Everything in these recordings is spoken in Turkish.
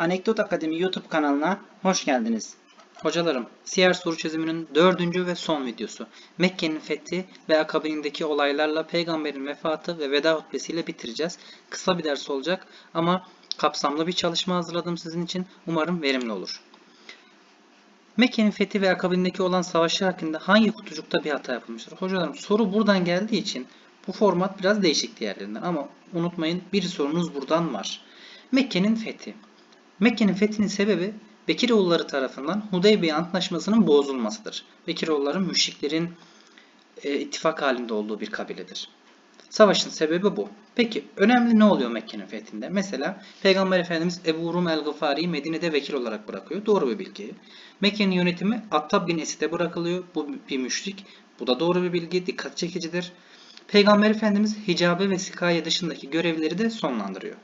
Anekdot Akademi YouTube kanalına hoş geldiniz. Hocalarım, Siyer soru çözümünün dördüncü ve son videosu. Mekke'nin fethi ve akabindeki olaylarla peygamberin vefatı ve veda hutbesiyle bitireceğiz. Kısa bir ders olacak ama kapsamlı bir çalışma hazırladım sizin için. Umarım verimli olur. Mekke'nin fethi ve akabindeki olan savaşlar hakkında hangi kutucukta bir hata yapılmıştır? Hocalarım soru buradan geldiği için bu format biraz değişik diğerlerinden ama unutmayın bir sorunuz buradan var. Mekke'nin fethi. Mekke'nin fethinin sebebi Bekiroğulları tarafından Hudeybiye Antlaşması'nın bozulmasıdır. Bekiroğulları müşriklerin e, ittifak halinde olduğu bir kabiledir. Savaşın sebebi bu. Peki önemli ne oluyor Mekke'nin fethinde? Mesela Peygamber Efendimiz Ebu Rum el-Gıfari'yi Medine'de vekil olarak bırakıyor. Doğru bir bilgi. Mekke'nin yönetimi Attab bin Esid'e bırakılıyor. Bu bir müşrik. Bu da doğru bir bilgi. Dikkat çekicidir. Peygamber Efendimiz hicabe ve sikaye dışındaki görevleri de sonlandırıyor.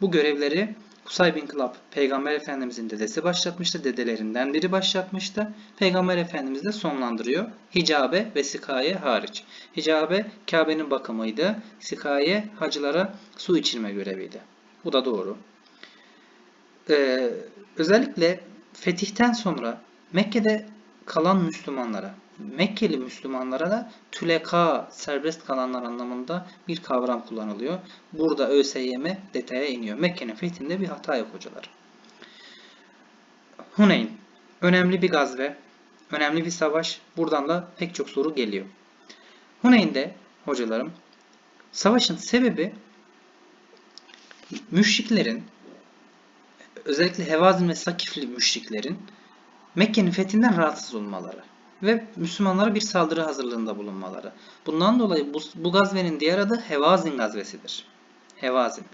Bu görevleri Kusay bin Kilab Peygamber Efendimizin dedesi başlatmıştı. Dedelerinden biri başlatmıştı. Peygamber Efendimiz de sonlandırıyor. Hicabe ve sikaye hariç. Hicabe Kabe'nin bakımıydı. Sikaye hacılara su içirme göreviydi. Bu da doğru. Ee, özellikle fetihten sonra Mekke'de kalan Müslümanlara, Mekkeli Müslümanlara da tüleka, serbest kalanlar anlamında bir kavram kullanılıyor. Burada ÖSYM detaya iniyor. Mekke'nin fethinde bir hata yok hocalar. Huneyn. Önemli bir gazve, önemli bir savaş. Buradan da pek çok soru geliyor. Huneyn'de hocalarım savaşın sebebi müşriklerin özellikle Hevazin ve Sakifli müşriklerin Mekke'nin fethinden rahatsız olmaları ve Müslümanlara bir saldırı hazırlığında bulunmaları. Bundan dolayı bu, bu gazvenin diğer adı Hevazin gazvesidir. Hevazin.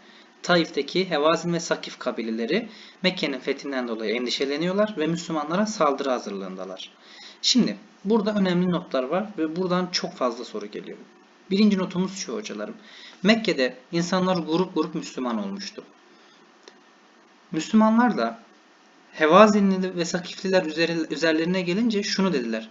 Taif'teki Hevazin ve Sakif kabileleri Mekke'nin fethinden dolayı endişeleniyorlar ve Müslümanlara saldırı hazırlığındalar. Şimdi burada önemli notlar var ve buradan çok fazla soru geliyor. Birinci notumuz şu hocalarım. Mekke'de insanlar grup grup Müslüman olmuştu. Müslümanlar da Hevazinli ve Sakifliler üzerlerine gelince şunu dediler.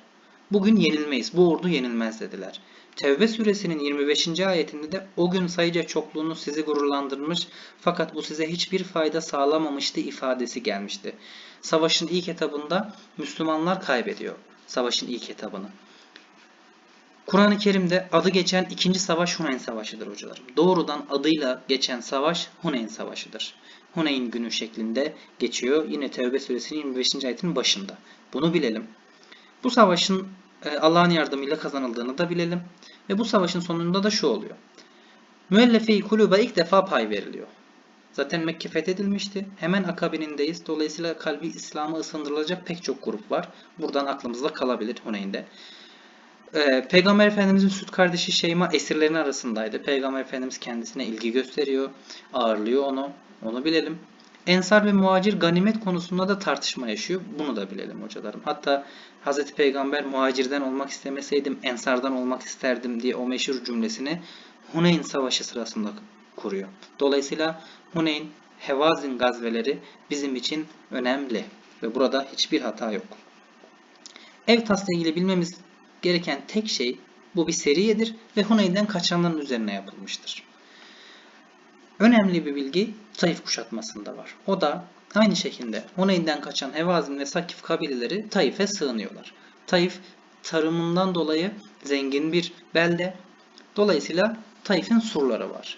Bugün yenilmeyiz, bu ordu yenilmez dediler. Tevbe suresinin 25. ayetinde de o gün sayıca çokluğunuz sizi gururlandırmış fakat bu size hiçbir fayda sağlamamıştı ifadesi gelmişti. Savaşın ilk etabında Müslümanlar kaybediyor savaşın ilk etabını. Kur'an-ı Kerim'de adı geçen ikinci savaş Huneyn Savaşı'dır hocalarım. Doğrudan adıyla geçen savaş Huneyn Savaşı'dır. Huneyn günü şeklinde geçiyor. Yine Tevbe suresinin 25. ayetinin başında. Bunu bilelim. Bu savaşın e, Allah'ın yardımıyla kazanıldığını da bilelim. Ve bu savaşın sonunda da şu oluyor. Müellefe-i kulübe ilk defa pay veriliyor. Zaten Mekke fethedilmişti. Hemen akabinindeyiz. Dolayısıyla kalbi İslam'a ısındırılacak pek çok grup var. Buradan aklımızda kalabilir Huneyn'de. Ee, Peygamber Efendimizin süt kardeşi Şeyma esirlerin arasındaydı. Peygamber Efendimiz kendisine ilgi gösteriyor, ağırlıyor onu. Onu bilelim. Ensar ve muhacir ganimet konusunda da tartışma yaşıyor. Bunu da bilelim hocalarım. Hatta Hz. Peygamber muhacirden olmak istemeseydim ensardan olmak isterdim diye o meşhur cümlesini Huneyn Savaşı sırasında kuruyor. Dolayısıyla Huneyn, Hevazin gazveleri bizim için önemli ve burada hiçbir hata yok. Ev tasla ilgili bilmemiz gereken tek şey bu bir seriyedir ve Huneyn'den kaçanların üzerine yapılmıştır. Önemli bir bilgi Taif kuşatmasında var. O da aynı şekilde Huneyn'den kaçan Hevazin ve Sakif kabileleri Taif'e sığınıyorlar. Taif tarımından dolayı zengin bir belde. Dolayısıyla Taif'in surları var.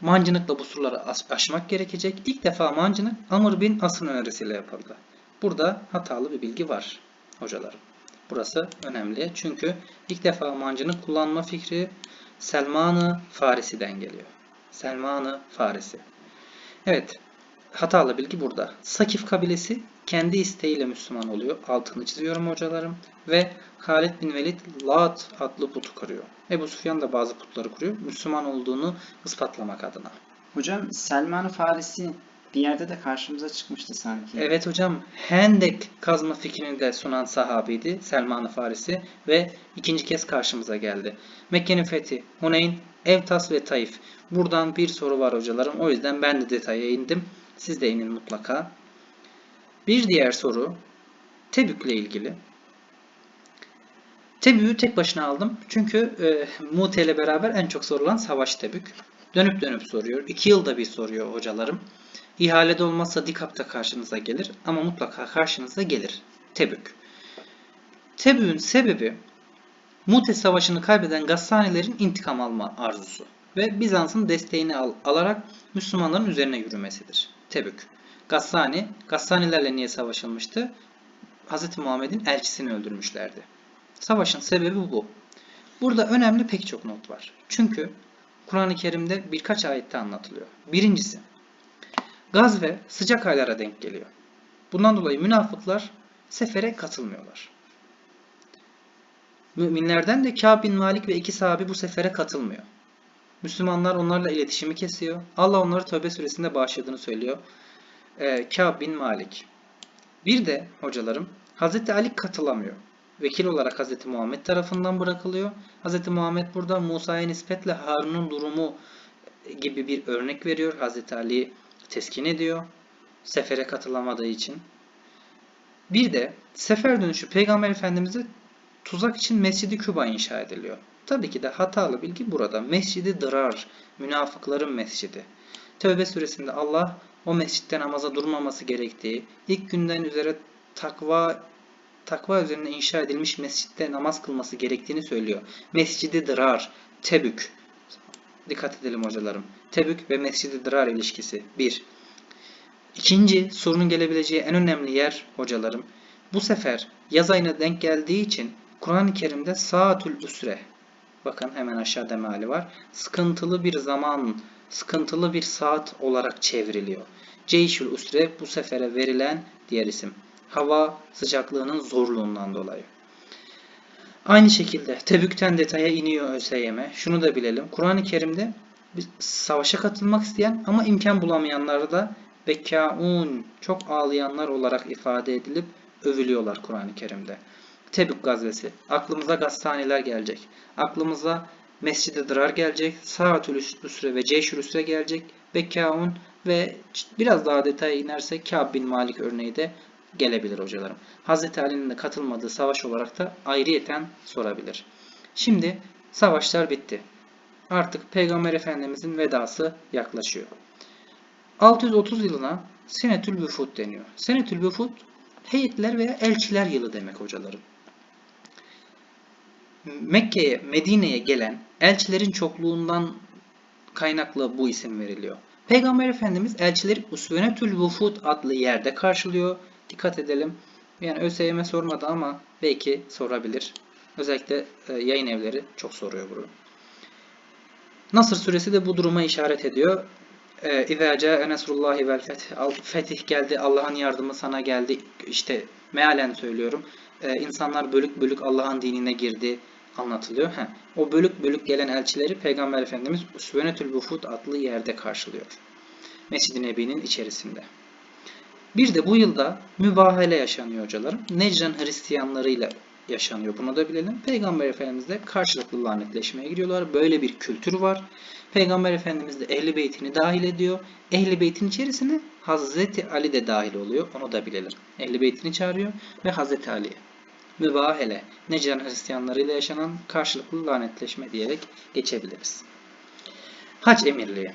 Mancınıkla bu surları aşmak gerekecek. İlk defa mancınık Amr bin As'ın önerisiyle yapıldı. Burada hatalı bir bilgi var hocalarım. Burası önemli çünkü ilk defa mancınık kullanma fikri Selman-ı Farisi'den geliyor. Selman-ı Farisi. Evet, hatalı bilgi burada. Sakif kabilesi kendi isteğiyle Müslüman oluyor. Altını çiziyorum hocalarım. Ve Halid bin Velid Lat adlı putu kuruyor. Ebu Sufyan da bazı putları kuruyor. Müslüman olduğunu ispatlamak adına. Hocam Selman Farisi bir yerde de karşımıza çıkmıştı sanki. Evet hocam Hendek kazma fikrini de sunan sahabiydi Selman-ı Farisi ve ikinci kez karşımıza geldi. Mekke'nin fethi, Huneyn, Evtas ve Taif. Buradan bir soru var hocalarım. O yüzden ben de detaya indim. Siz de inin mutlaka. Bir diğer soru Tebük'le ilgili. Tebük'ü tek başına aldım. Çünkü e, Mute ile beraber en çok sorulan savaş Tebük. Dönüp dönüp soruyor. 2 yılda bir soruyor hocalarım. İhalede olmazsa Dikap'ta karşınıza gelir ama mutlaka karşınıza gelir. Tebük. Tebük'ün sebebi Mute Savaşı'nı kaybeden Gassanilerin intikam alma arzusu ve Bizans'ın desteğini al- alarak Müslümanların üzerine yürümesidir. Tebük. Gassani, Gassanilerle niye savaşılmıştı? Hz. Muhammed'in elçisini öldürmüşlerdi. Savaşın sebebi bu. Burada önemli pek çok not var. Çünkü Kur'an-ı Kerim'de birkaç ayette anlatılıyor. Birincisi, gazve sıcak aylara denk geliyor. Bundan dolayı münafıklar sefere katılmıyorlar. Müminlerden de Kâb bin Malik ve iki sahabi bu sefere katılmıyor. Müslümanlar onlarla iletişimi kesiyor. Allah onları Tövbe suresinde bağışladığını söylüyor. Ee, Kâb bin Malik. Bir de hocalarım Hz. Ali katılamıyor. Vekil olarak Hz. Muhammed tarafından bırakılıyor. Hz. Muhammed burada Musa'ya nispetle Harun'un durumu gibi bir örnek veriyor. Hz. Ali teskin ediyor. Sefere katılamadığı için. Bir de sefer dönüşü Peygamber Efendimiz'e tuzak için Mescidi Küba inşa ediliyor. Tabii ki de hatalı bilgi burada. Mescidi Dırar, münafıkların mescidi. Tövbe suresinde Allah o mescitte namaza durmaması gerektiği, ilk günden üzere takva takva üzerine inşa edilmiş mescitte namaz kılması gerektiğini söylüyor. Mescidi Dırar, Tebük. Dikkat edelim hocalarım. Tebük ve Mescidi Dırar ilişkisi. 1. İkinci sorunun gelebileceği en önemli yer hocalarım. Bu sefer yaz ayına denk geldiği için Kur'an-ı Kerim'de saatül üsre bakın hemen aşağıda meali var. Sıkıntılı bir zaman, sıkıntılı bir saat olarak çevriliyor. Ceyşül üsre bu sefere verilen diğer isim. Hava sıcaklığının zorluğundan dolayı. Aynı şekilde Tebük'ten detaya iniyor ÖSYM. Şunu da bilelim. Kur'an-ı Kerim'de bir savaşa katılmak isteyen ama imkan bulamayanları da bekâun çok ağlayanlar olarak ifade edilip övülüyorlar Kur'an-ı Kerim'de. Tebük gazvesi. Aklımıza Gassaniler gelecek. Aklımıza Mescid-i Dırar gelecek. Saatül Üsre ve Ceyşül Üsre gelecek. Bekâun ve biraz daha detaya inersek Kâb bin Malik örneği de gelebilir hocalarım. Hazreti Ali'nin de katılmadığı savaş olarak da ayrıyeten sorabilir. Şimdi savaşlar bitti. Artık Peygamber Efendimizin vedası yaklaşıyor. 630 yılına Senetül Vüfud deniyor. Senetül Vüfud heyetler veya elçiler yılı demek hocalarım. Mekke'ye, Medine'ye gelen elçilerin çokluğundan kaynaklı bu isim veriliyor. Peygamber Efendimiz elçileri Usvenetül Vufud adlı yerde karşılıyor. Dikkat edelim. Yani ÖSYM sormadı ama belki sorabilir. Özellikle e, yayın evleri çok soruyor bunu. Nasır suresi de bu duruma işaret ediyor. İzâ câe nesrullâhi vel fetih. Fetih geldi, Allah'ın yardımı sana geldi. İşte mealen söylüyorum. Ee, insanlar bölük bölük Allah'ın dinine girdi anlatılıyor. Heh. O bölük bölük gelen elçileri Peygamber Efendimiz Usvenetül Vufud adlı yerde karşılıyor. Mescid-i Nebi'nin içerisinde. Bir de bu yılda mübahale yaşanıyor hocalarım. Necran Hristiyanlarıyla yaşanıyor. Bunu da bilelim. Peygamber Efendimiz de karşılıklı lanetleşmeye giriyorlar. Böyle bir kültür var. Peygamber Efendimiz de Ehli Beytini dahil ediyor. Ehli Beyt'in içerisine Hazreti Ali de dahil oluyor. Onu da bilelim. Ehli Beytini çağırıyor ve Hazreti Ali'ye. Mübahele, Necran Hristiyanlarıyla yaşanan karşılıklı lanetleşme diyerek geçebiliriz. Hac Emirliği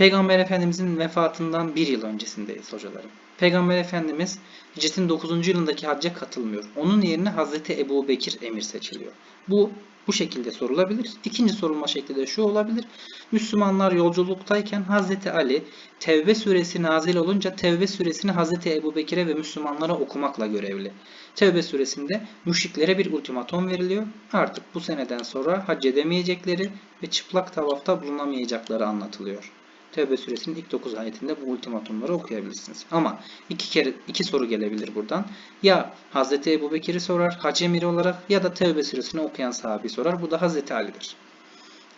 Peygamber Efendimizin vefatından bir yıl öncesindeyiz hocalarım. Peygamber Efendimiz Hicret'in 9. yılındaki hacca katılmıyor. Onun yerine Hazreti Ebu Bekir emir seçiliyor. Bu bu şekilde sorulabilir. İkinci sorulma şekli de şu olabilir. Müslümanlar yolculuktayken Hazreti Ali Tevbe suresi nazil olunca Tevbe suresini Hazreti Ebu Bekir'e ve Müslümanlara okumakla görevli. Tevbe suresinde müşriklere bir ultimatom veriliyor. Artık bu seneden sonra hac edemeyecekleri ve çıplak tavafta bulunamayacakları anlatılıyor. Tevbe suresinin ilk 9 ayetinde bu ultimatomları okuyabilirsiniz. Ama iki kere iki soru gelebilir buradan. Ya Hazreti Ebu Bekir'i sorar hac emiri olarak ya da Tevbe suresini okuyan sahabi sorar. Bu da Hazreti Ali'dir.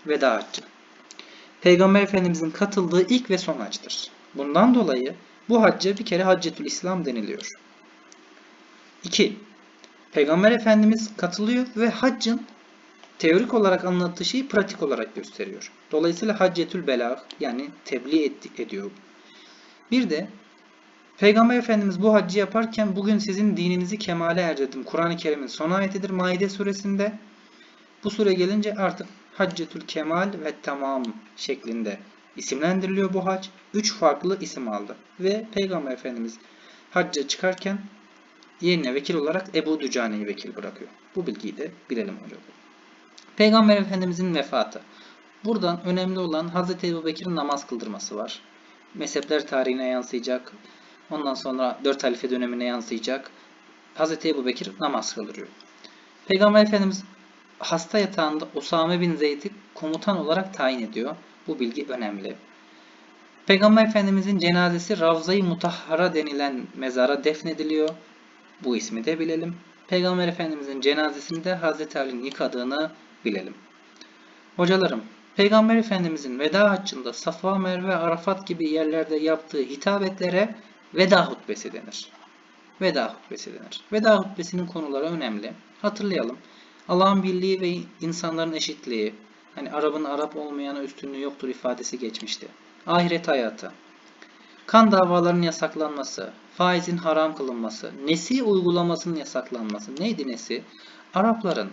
Veda haccı. Peygamber Efendimizin katıldığı ilk ve son hacdır. Bundan dolayı bu hacca bir kere Haccetül İslam deniliyor. 2. Peygamber Efendimiz katılıyor ve haccın teorik olarak anlattığı şeyi pratik olarak gösteriyor. Dolayısıyla haccetül belag yani tebliğ et, ediyor. Bir de Peygamber Efendimiz bu haccı yaparken bugün sizin dininizi kemale erdirdim. Kur'an-ı Kerim'in son ayetidir Maide suresinde. Bu sure gelince artık Haccetül Kemal ve Tamam şeklinde isimlendiriliyor bu hac. Üç farklı isim aldı. Ve Peygamber Efendimiz hacca çıkarken yerine vekil olarak Ebu Dücane'yi vekil bırakıyor. Bu bilgiyi de bilelim hocam. Peygamber Efendimizin vefatı. Buradan önemli olan Hz. Ebu Bekir'in namaz kıldırması var. Mezhepler tarihine yansıyacak. Ondan sonra dört halife dönemine yansıyacak. Hz. Ebu Bekir namaz kıldırıyor. Peygamber Efendimiz hasta yatağında Usame bin Zeyd'i komutan olarak tayin ediyor. Bu bilgi önemli. Peygamber Efendimizin cenazesi Ravza-i Mutahhara denilen mezara defnediliyor. Bu ismi de bilelim. Peygamber Efendimizin cenazesinde Hazreti Ali'nin yıkadığını bilelim. Hocalarım, Peygamber Efendimizin veda haccında Safa, Merve, Arafat gibi yerlerde yaptığı hitabetlere veda hutbesi denir. Veda hutbesi denir. Veda hutbesinin konuları önemli. Hatırlayalım. Allah'ın birliği ve insanların eşitliği, hani Arap'ın Arap olmayana üstünlüğü yoktur ifadesi geçmişti. Ahiret hayatı, kan davalarının yasaklanması, faizin haram kılınması, nesi uygulamasının yasaklanması. Neydi nesi? Arapların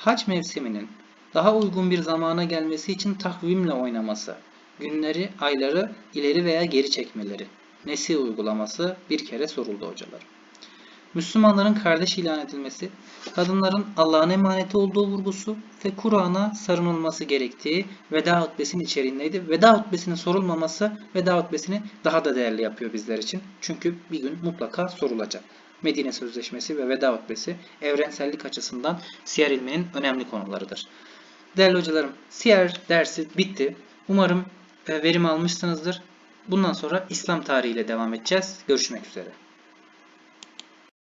hac mevsiminin daha uygun bir zamana gelmesi için takvimle oynaması, günleri, ayları ileri veya geri çekmeleri. Nesi uygulaması bir kere soruldu hocalar. Müslümanların kardeş ilan edilmesi, kadınların Allah'ın emaneti olduğu vurgusu ve Kur'an'a sarınılması gerektiği veda hutbesinin içeriğindeydi. Veda hutbesinin sorulmaması veda hutbesini daha da değerli yapıyor bizler için. Çünkü bir gün mutlaka sorulacak. Medine Sözleşmesi ve veda hutbesi evrensellik açısından siyer ilminin önemli konularıdır. Değerli hocalarım, siyer dersi bitti. Umarım e, verim almışsınızdır. Bundan sonra İslam tarihiyle devam edeceğiz. Görüşmek üzere.